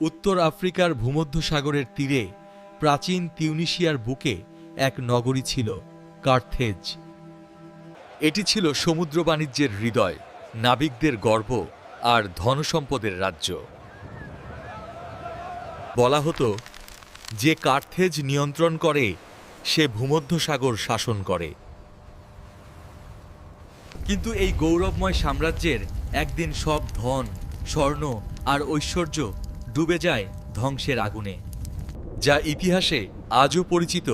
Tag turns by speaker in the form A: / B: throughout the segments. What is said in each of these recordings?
A: উত্তর আফ্রিকার ভূমধ্যসাগরের তীরে প্রাচীন তিউনিশিয়ার বুকে এক নগরী ছিল, কার্থেজ। এটি ছিল সমুদ্র বাণিজ্যের হৃদয়, নাবিকদের গর্ব আর ধনসম্পদের রাজ্য। বলা হতো, যে কার্থেজ নিয়ন্ত্রণ করে, সে ভূমধ্যসাগর শাসন করে। কিন্তু এই গৌরবময় সাম্রাজ্যের একদিন সব ধন, স্বর্ণ আর ঐশ্বর্য ডুবে যায় ধ্বংসের আগুনে, যা ইতিহাসে আজও পরিচিত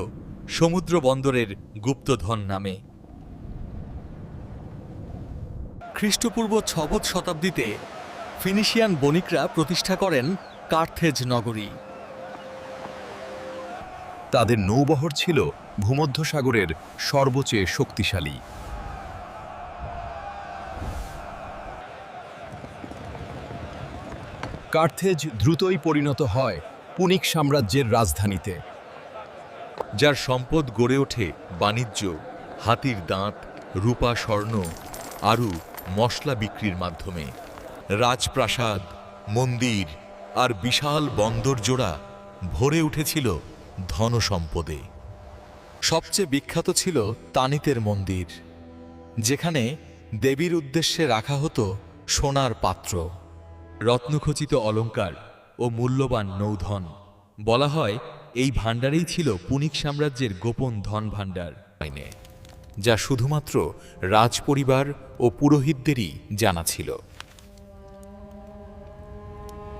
A: সমুদ্র বন্দরের গুপ্তধন নামে। খ্রিস্টপূর্ব ছবৎ শতাব্দীতে ফিনিশিয়ান বণিকরা প্রতিষ্ঠা করেন কার্থেজ নগরী।
B: তাদের নৌবহর ছিল ভূমধ্যসাগরের সর্বোচ্চ শক্তিশালী। কার্থেজ দ্রুতই পরিণত হয় পুনিক সাম্রাজ্যের রাজধানীতে।
A: যার সম্পদ গড়ে ওঠে বাণিজ্য, হাতির দাঁত, রূপা স্বর্ণ আরু মশলা বিক্রির মাধ্যমে। রাজপ্রাসাদ, মন্দির আর বিশাল বন্দর জোড়া ভরে উঠেছিল ধনসম্পদে সবচেয়ে বিখ্যাত ছিল তানিতের মন্দির, যেখানে দেবীর উদ্দেশ্যে রাখা হতো সোনার পাত্র। রত্নখচিত অলংকার ও মূল্যবান নৌধন। বলা হয়, এই ভাণ্ডারেই ছিল পুনিক সাম্রাজ্যের গোপন ধন ভাণ্ডার। যা শুধুমাত্র রাজপরিবার ও পুরোহিতদেরই জানা ছিল।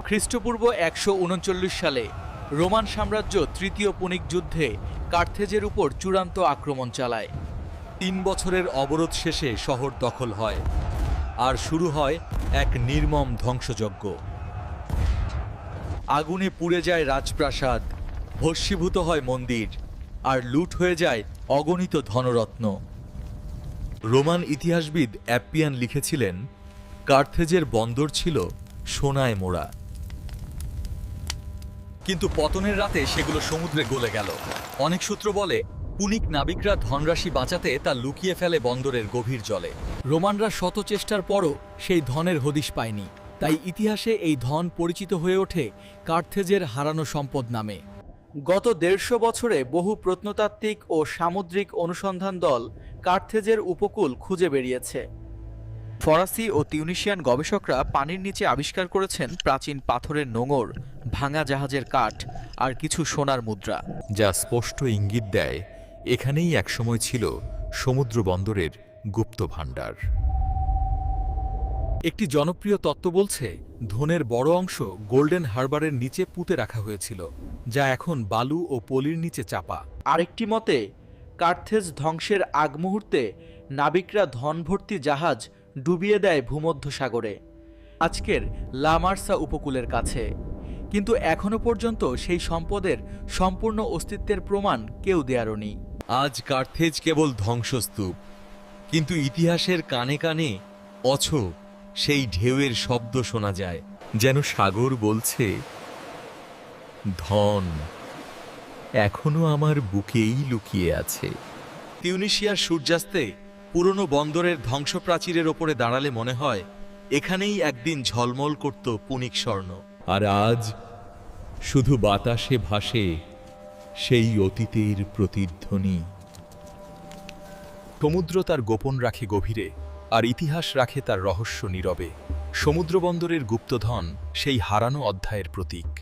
C: খ্রিস্টপূর্ব একশো উনচল্লিশ সালে রোমান সাম্রাজ্য তৃতীয় পুনিক যুদ্ধে কার্থেজের উপর চূড়ান্ত আক্রমণ চালায়।
A: তিন বছরের অবরোধ শেষে শহর দখল হয়। আর শুরু হয় এক নির্মম ধ্বংসযজ্ঞ। আগুনে পুড়ে যায় রাজপ্রাসাদ, ভস্মীভূত হয় মন্দির, আর লুট হয়ে যায় অগণিত ধনরত্ন। রোমান ইতিহাসবিদ অ্যাপিয়ান লিখেছিলেন, কার্থেজের বন্দর ছিল সোনায় মোড়া। কিন্তু পতনের রাতে সেগুলো সমুদ্রে গলে গেল। অনেক সূত্র বলে পুনিক নাবিকরা ধনরাশি বাঁচাতে তা লুকিয়ে ফেলে বন্দরের গভীর জলে।
C: রোমানরা শত চেষ্টার পরও সেই ধনের হদিশ পায়নি। তাই ইতিহাসে এই ধন পরিচিত হয়ে ওঠে কার্থেজের হারানো সম্পদ নামে। গত দেড়শো বছরে বহু প্রত্নতাত্ত্বিক ও সামুদ্রিক অনুসন্ধান দল কার্থেজের উপকূল খুঁজে বেরিয়েছে। ফরাসি ও তিউনিশিয়ান গবেষকরা পানির নিচে আবিষ্কার করেছেন প্রাচীন পাথরের নোঙর, ভাঙা জাহাজের কাঠ আর কিছু সোনার মুদ্রা।
A: যা স্পষ্ট ইঙ্গিত দেয় এখানেই একসময় ছিল সমুদ্র বন্দরের গুপ্ত ভাণ্ডার। একটি জনপ্রিয় তত্ত্ব বলছে, ধনের বড় অংশ গোল্ডেন হারবারের নিচে পুঁতে রাখা হয়েছিল, যা এখন বালু ও পলির নিচে চাপা।
C: আরেকটি মতে, কার্থেজ ধ্বংসের আগ মুহূর্তে নাবিকরা ধনভর্তি জাহাজ ডুবিয়ে দেয় ভূমধ্য সাগরে আজকের লামার্সা উপকূলের কাছে। কিন্তু এখনও পর্যন্ত সেই সম্পদের সম্পূর্ণ অস্তিত্বের প্রমাণ কেউ দেয়ারনি
A: আজ কার্থেজ কেবল ধ্বংসস্তূপ, কিন্তু ইতিহাসের কানে কানে অছ সেই ঢেউয়ের শব্দ শোনা যায়, যেন সাগর বলছে, ধন এখনও আমার বুকেই লুকিয়ে আছে। তিউনিশিয়ার সূর্যাস্তে পুরনো বন্দরের ধ্বংসপ্রাচীরের ওপরে দাঁড়ালে মনে হয়, এখানেই একদিন ঝলমল করত পুনিক স্বর্ণ। আর আজ শুধু বাতাসে ভাসে সেই অতীতের প্রতিধ্বনি।
B: সমুদ্র তার গোপন রাখে গভীরে, আর ইতিহাস রাখে তার রহস্য নীরবে। সমুদ্রবন্দরের গুপ্তধন সেই হারানো অধ্যায়ের প্রতীক।